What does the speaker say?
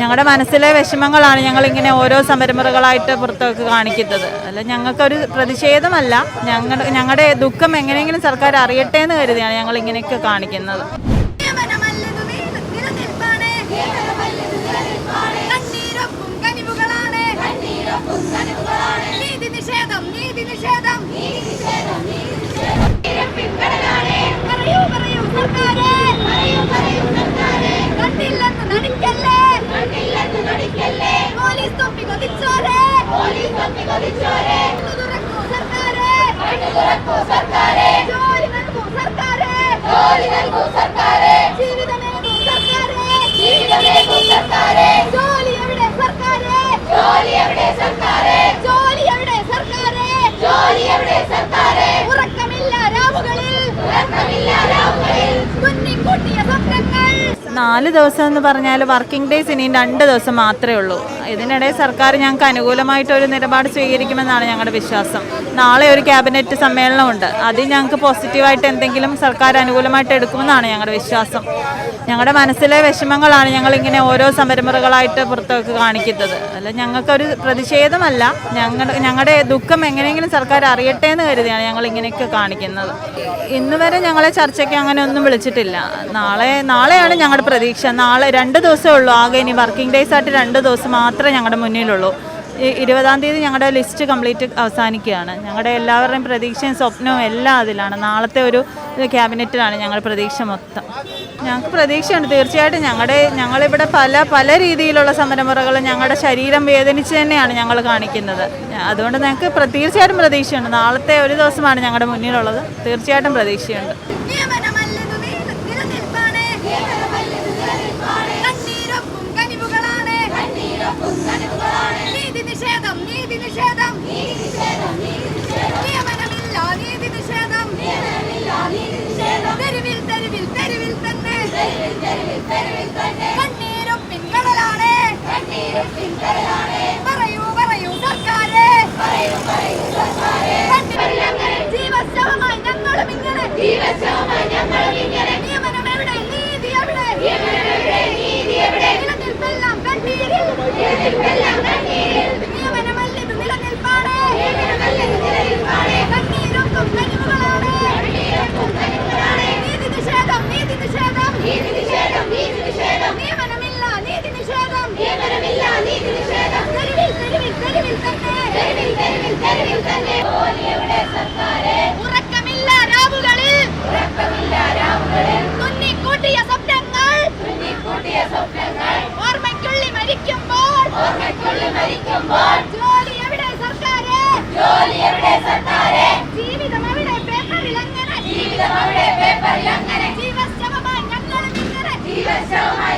ഞങ്ങളുടെ മനസ്സിലെ വിഷമങ്ങളാണ് ഞങ്ങളിങ്ങനെ ഓരോ സംരംഭകളായിട്ട് പുറത്തേക്ക് കാണിക്കുന്നത് അല്ല ഞങ്ങൾക്കൊരു പ്രതിഷേധമല്ല ഞങ്ങൾ ഞങ്ങളുടെ ദുഃഖം എങ്ങനെയെങ്കിലും സർക്കാർ അറിയട്ടെ എന്ന് കരുതിയാണ് ഞങ്ങൾ ഇങ്ങനെയൊക്കെ കാണിക്കുന്നത്. നീതി നടിക്കല്ലേ സർക്കാരേ. ജോലി നൽകൂ സർക്കാരേ. ജീവിതമേകൂ സർക്കാരേ ജോലി എവിടെ സർക്കാരേ ജോലി എവിടെ സർക്കാരേ ഉറക്കമില്ല രാവുകളിൽ കുന്നിക്കൂട്ടിയ സ്വപ്നങ്ങൾ നാല് ദിവസം എന്ന് പറഞ്ഞാൽ വർക്കിംഗ് ഡേയ്സ് ഇനിയും രണ്ട് ദിവസം മാത്രമേ ഉള്ളൂ. ഇതിനിടെ സർക്കാർ ഞങ്ങൾക്ക് അനുകൂലമായിട്ടൊരു നിലപാട് സ്വീകരിക്കുമെന്നാണ് ഞങ്ങളുടെ വിശ്വാസം. നാളെ ഒരു ക്യാബിനറ്റ് സമ്മേളനമുണ്ട്. അതിൽ ഞങ്ങൾക്ക് പോസിറ്റീവായിട്ട് എന്തെങ്കിലും സർക്കാർ അനുകൂലമായിട്ട് എടുക്കുമെന്നാണ് ഞങ്ങളുടെ വിശ്വാസം. ഞങ്ങളുടെ മനസ്സിലെ വിഷമങ്ങളാണ് ഞങ്ങളിങ്ങനെ ഓരോ സമരമുറകളായിട്ട് പുറത്തേക്ക് കാണിക്കുന്നത്. അല്ല ഞങ്ങൾക്കൊരു പ്രതിഷേധമല്ല. ഞങ്ങൾ ഞങ്ങളുടെ ദുഃഖം എങ്ങനെയെങ്കിലും സർക്കാർ അറിയട്ടെ എന്ന് കരുതിയാണ് ഞങ്ങൾ ഇങ്ങനെയൊക്കെ കാണിക്കുന്നത്. ഇന്നുവരെ ഞങ്ങളെ ചർച്ചയ്ക്ക് അങ്ങനെ ഒന്നും വിളിച്ചിട്ടില്ല. നാളെ നാളെയാണ് ഞങ്ങളുടെ പ്രതീക്ഷ. നാളെ രണ്ട് ദിവസമേ ഉള്ളൂ. ആകെ ഇനി വർക്കിംഗ് ഡേയ്സ് ആയിട്ട് രണ്ട് ദിവസം മാത്രമേ ഞങ്ങളുടെ മുന്നിലുള്ളൂ. ഇരുപതാം തീയതി ഞങ്ങളുടെ ലിസ്റ്റ് കംപ്ലീറ്റ് അവസാനിക്കുകയാണ്. ഞങ്ങളുടെ എല്ലാവരുടെയും പ്രതീക്ഷയും സ്വപ്നവും എല്ലാം അതിലാണ്. നാളത്തെ ഒരു ക്യാബിനറ്റിലാണ് ഞങ്ങൾ പ്രതീക്ഷ മൊത്തം. ഞങ്ങൾക്ക് പ്രതീക്ഷയുണ്ട്. തീർച്ചയായിട്ടും ഞങ്ങളുടെ ഞങ്ങളിവിടെ പല പല രീതിയിലുള്ള സമരമുറകൾ ഞങ്ങളുടെ ശരീരം വേദനിച്ച് തന്നെയാണ് ഞങ്ങൾ കാണിക്കുന്നത്. അതുകൊണ്ട് ഞങ്ങൾക്ക് തീർച്ചയായിട്ടും പ്രതീക്ഷയുണ്ട്. നാളത്തെ ഒരു ദിവസമാണ് ഞങ്ങളുടെ മുന്നിലുള്ളത്. തീർച്ചയായിട്ടും പ്രതീക്ഷയുണ്ട്. നീതി നിഷേധം നീതി നിഷേധം നിയമനമില്ല നീതി നിഷേധം തെരുവിൽ തെരുവിൽ തെരുവിൽ തന്നെ കണ്ണീരൊപ്പിൻ കടലാണ് പറയൂ പറയൂ സർക്കാരേ ജീവശവമായി ഞങ്ങളും ഇങ്ങനെ നിയമനം എവിടെ നീതി എവിടെ നിലനിൽപ്പെല്ലാം കണ്ണീരിൽ നിയമനമല്ലത് നിലനിൽപ്പാണ് കണ്ണീരൊപ്പം കനിവുകളാണ് നീതി നിഷേധം നീതി നിഷേധം നിയമനമില്ല നീതി നിഷേധം തെരുവിൽ തെരുവിൽ തെരുവിൽ തന്നെ. ഉറക്കമില്ല രാവുകളിൽ. കുന്നിക്കൂട്ടിയ സ്വപ്നങ്ങൾ. ഓർമ്മയ്ക്കുള്ളി മരിക്കുമ്പോൾ. ജോലി എവിടെ അങ്ങനെ ജീവശവമായി ഞങ്ങളും ഇങ്ങനെ